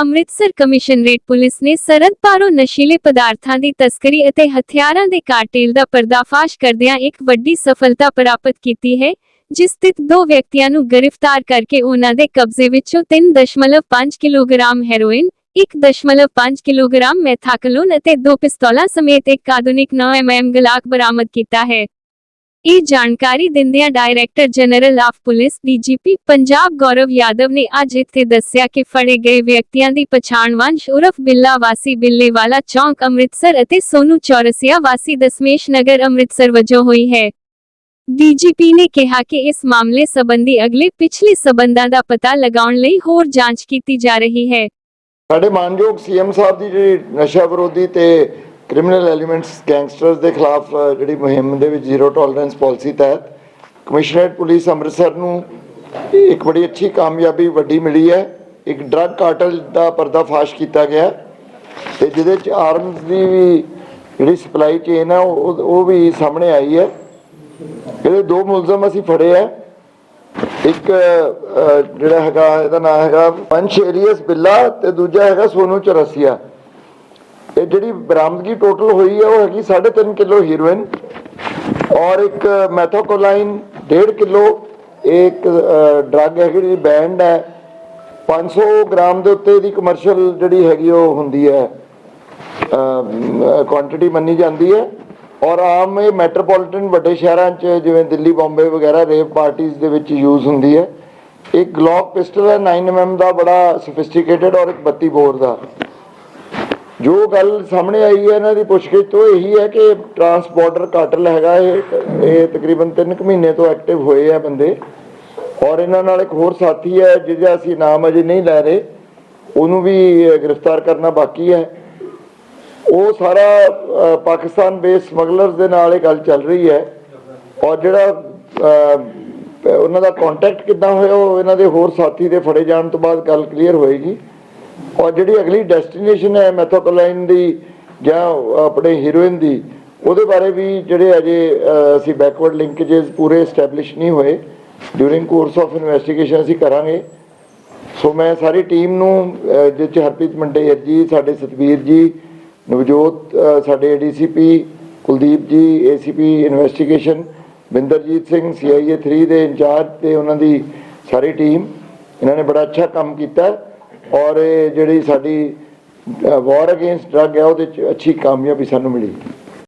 Amritsar commissionerate police ਨੇ ਸਰਹੱਦ ਪਾਰੋਂ ਨਸ਼ੀਲੇ ਪਦਾਰਥਾਂ ਦੀ ਤਸਕਰੀ ਅਤੇ ਹਥਿਆਰਾਂ ਦੇ ਕਾਰਟੇਲ ਦਾ ਪਰਦਾਫਾਸ਼ ਕਰਦਿਆਂ ਇੱਕ ਵੱਡੀ ਸਫਲਤਾ ਪ੍ਰਾਪਤ ਕੀਤੀ ਹੈ, ਜਿਸ ਤਹਿਤ ਦੋ ਵਿਅਕਤੀਆਂ ਨੂੰ ਗ੍ਰਿਫਤਾਰ ਕਰਕੇ ਉਹਨਾਂ ਦੇ ਕਬਜ਼ੇ ਵਿੱਚੋਂ 3.5 ਕਿਲੋਗ੍ਰਾਮ ਹੈਰੋਇਨ 1.5 ਕਿਲੋਗ੍ਰਾਮ ਮੈਥਾਕਲੋਨ ਅਤੇ ਦੋ ਪਿਸਤੌਲਾਂ ਸਮੇਤ ਇੱਕ ਆਧੁਨਿਕ 9 mm ਗਲਾਕ ਬਰਾਮਦ ਕੀਤਾ ਹੈ। ਇਹ ਜਾਣਕਾਰੀ ਦਿੰਦਿਆਂ director general of police DGP Punjab Gaurav Yadav ਨੇ ਅੱਜ ਇੱਥੇ ਦੱਸਿਆ ਕਿ ਫੜੇ ਗਏ ਵਿਅਕਤੀਆਂ ਦੀ ਪਛਾਣ ਵੰਸ਼ ਉਰਫ ਬਿੱਲਾ ਵਾਸੀ ਬਿੱਲੇਵਾਲਾ ਚੌਂਕ ਅੰਮ੍ਰਿਤਸਰ ਅਤੇ ਸੋਨੂ ਚੌਰਸੀਆ ਵਾਸੀ ਦਸਮੇਸ਼ ਨਗਰ ਅੰਮ੍ਰਿਤਸਰ ਵਜੋਂ ਹੋਈ ਹੈ। ਡੀਜੀਪੀ ਨੇ ਕਿਹਾ ਕਿ ਇਸ ਮਾਮਲੇ ਸੰਬੰਧੀ ਅਗਲੇ ਪਿਛਲੇ ਸਬੰਧਾਂ ਦਾ ਪਤਾ ਲਗਾਉਣ ਲਈ ਹੋਰ ਜਾਂਚ ਕੀਤੀ ਜਾ ਰਹੀ ਹੈ। ਸਾਡੇ ਮਾਨਯੋਗ ਸੀਐਮ ਸਾਹਿਬ ਦੀ ਜਿਹੜੀ ਨਸ਼ਾ ਵਿਰੋਧੀ ਤੇ ਕ੍ਰਿਮੀਨਲ ਐਲੀਮੈਂਟਸ ਗੈਂਗਸਟਰਸ ਦੇ ਖਿਲਾਫ ਜਿਹੜੀ ਮੁਹਿੰਮ ਦੇ ਵਿੱਚ ਜ਼ੀਰੋ ਟੋਲਰੈਂਸ ਪਾਲਿਸੀ ਤਹਿਤ ਕਮਿਸ਼ਨਰੇਟ ਪੁਲਿਸ ਅੰਮ੍ਰਿਤਸਰ ਨੂੰ ਇੱਕ ਬੜੀ ਅੱਛੀ ਕਾਮਯਾਬੀ ਵੱਡੀ ਮਿਲੀ ਹੈ। ਇੱਕ ਡਰੱਗ ਕਾਰਟਲ ਦਾ ਪਰਦਾਫਾਸ਼ ਕੀਤਾ ਗਿਆ ਤੇ ਜਿਹਦੇ ਚ ਆਰਮਸ ਦੀ ਵੀ ਜਿਹੜੀ ਸਪਲਾਈ ਚੇਨ ਹੈ, ਉਹ ਉਹ ਵੀ ਸਾਹਮਣੇ ਆਈ ਹੈ। ਇਹਦੇ ਦੋ ਮੁਲਜ਼ਮ ਅਸੀਂ ਫੜੇ ਆ ਇੱਕ ਜਿਹੜਾ ਹੈਗਾ, ਇਹਦਾ ਨਾਮ ਹੈਗਾ ਪੰਚ ਏਰੀਅਸ ਬਿੱਲਾ ਤੇ ਦੂਜਾ ਹੈਗਾ ਸੋਨੂ ਚਰਸੀਆ। ਇਹ ਜਿਹੜੀ ਬਰਾਮਦਗੀ ਟੋਟਲ ਹੋਈ ਹੈ, ਉਹ ਹੈਗੀ 3.5 ਕਿਲੋ ਹੀਰੋਇਨ ਔਰ ਇੱਕ ਮੈਥੋਕੋਲਾਈਨ 1.5 ਕਿਲੋ ਇੱਕ ਡਰੱਗ ਹੈਗੀ ਜਿਹੜੀ ਬੈਂਡ ਹੈ। 500 ਗ੍ਰਾਮ ਦੇ ਉੱਤੇ ਦੀ ਕਮਰਸ਼ੀਅਲ ਜਿਹੜੀ ਹੈਗੀ, ਉਹ ਹੁੰਦੀ ਹੈ ਕੁਆਂਟੀਟੀ ਮੰਨੀ ਜਾਂਦੀ ਹੈ। ਔਰ ਆਮ ਇਹ ਮੈਟਰੋਪੋਲੀਟਨ ਵੱਡੇ ਸ਼ਹਿਰਾਂ 'ਚ, ਜਿਵੇਂ ਦਿੱਲੀ, ਬੰਬੇ ਵਗੈਰਾ ਰੇਪ ਪਾਰਟੀਆਂ ਦੇ ਵਿੱਚ ਯੂਜ਼ ਹੁੰਦੀ ਹੈ। ਇੱਕ ਗਲੌਕ ਪਿਸਟਲ ਹੈ 9mm ਦਾ, ਬੜਾ ਸੋਫਿਸਟੀਕੇਟਡ ਔਰ ਇੱਕ 32 ਬੋਰ ਦਾ। ਜੋ ਗੱਲ ਸਾਹਮਣੇ ਆਈ ਹੈ, ਇਹਨਾਂ ਦੀ ਪੁੱਛਗਿੱਛ ਤੋਂ ਇਹੀ ਹੈ ਕਿ ਟਰਾਂਸਪੋਰਟਰ ਕਾਟਲ ਹੈਗਾ ਇਹ ਇਹ ਤਕਰੀਬਨ 3 ਮਹੀਨੇ ਤੋਂ ਐਕਟਿਵ ਹੋਏ ਆ ਬੰਦੇ। ਔਰ ਇਹਨਾਂ ਨਾਲ ਇੱਕ ਹੋਰ ਸਾਥੀ ਹੈ, ਜਿਹਦਾ ਅਸੀਂ ਨਾਮ ਅਜੇ ਨਹੀਂ ਲੈ ਰਹੇ, ਉਹਨੂੰ ਵੀ ਗ੍ਰਿਫਤਾਰ ਕਰਨਾ ਬਾਕੀ ਹੈ। ਉਹ ਸਾਰਾ ਪਾਕਿਸਤਾਨ ਬੇਸ ਸਮਗਲਰਸ ਦੇ ਨਾਲ ਇਹ ਗੱਲ ਚੱਲ ਰਹੀ ਹੈ। ਔਰ ਜਿਹੜਾ ਉਹਨਾਂ ਦਾ ਕੰਟੈਕਟ ਕਿੱਦਾਂ ਹੋਇਆ, ਉਹ ਇਹਨਾਂ ਦੇ ਹੋਰ ਸਾਥੀ ਦੇ ਫੜੇ ਜਾਣ ਤੋਂ ਬਾਅਦ ਗੱਲ ਕਲੀਅਰ ਹੋਏਗੀ। ਔਰ ਜਿਹੜੀ ਅਗਲੀ ਡੈਸਟੀਨੇਸ਼ਨ ਹੈ ਮੈਥੋਕੋਲਾਈਨ ਦੀ ਜਾਂ ਆਪਣੇ ਹੀਰੋਇਨ ਦੀ ਉਹਦੇ ਬਾਰੇ ਵੀ ਜਿਹੜੇ ਅਜੇ ਅਸੀਂ ਬੈਕਵਰਡ ਲਿੰਕੇजेस ਪੂਰੇ ਐਸਟੈਬਲਿਸ਼ ਨਹੀਂ ਹੋਏ ਡਿਊਰਿੰਗ ਕੋਰਸ ਆਫ ਇਨਵੈਸਟੀਗੇਸ਼ਨ ਅਸੀਂ ਕਰਾਂਗੇ। ਸੋ ਮੈਂ ਸਾਰੀ ਟੀਮ ਨੂੰ ਜਿਸ 'ਚ ਹਰਪ੍ਰੀਤ ਮੰਡੇਰ ਜੀ ਸਾਡੇ ਸਤਵੀਰ ਜੀ ਨਵਜੋਤ ਅਹ, ਸਾਡੇ ADCP Kuldeep ji ACP investigation Binderjit Singh CIA 3 ਦੇ ਇੰਚਾਰਜ ਤੇ ਉਹਨਾਂ ਦੀ ਸਾਰੀ ਟੀਮ ਇਹਨਾਂ ਨੇ ਬੜਾ ਅੱਛਾ ਕੰਮ ਕੀਤਾ। ਔਰ ਇਹ ਜਿਹੜੀ ਸਾਡੀ ਵਾਰ ਅਗੇਂਸਟ ਡਰੱਗ ਹੈ ਉਹਦੇ 'ਚ ਅੱਛੀ ਕਾਮਯਾਬੀ ਸਾਨੂੰ ਮਿਲੀ।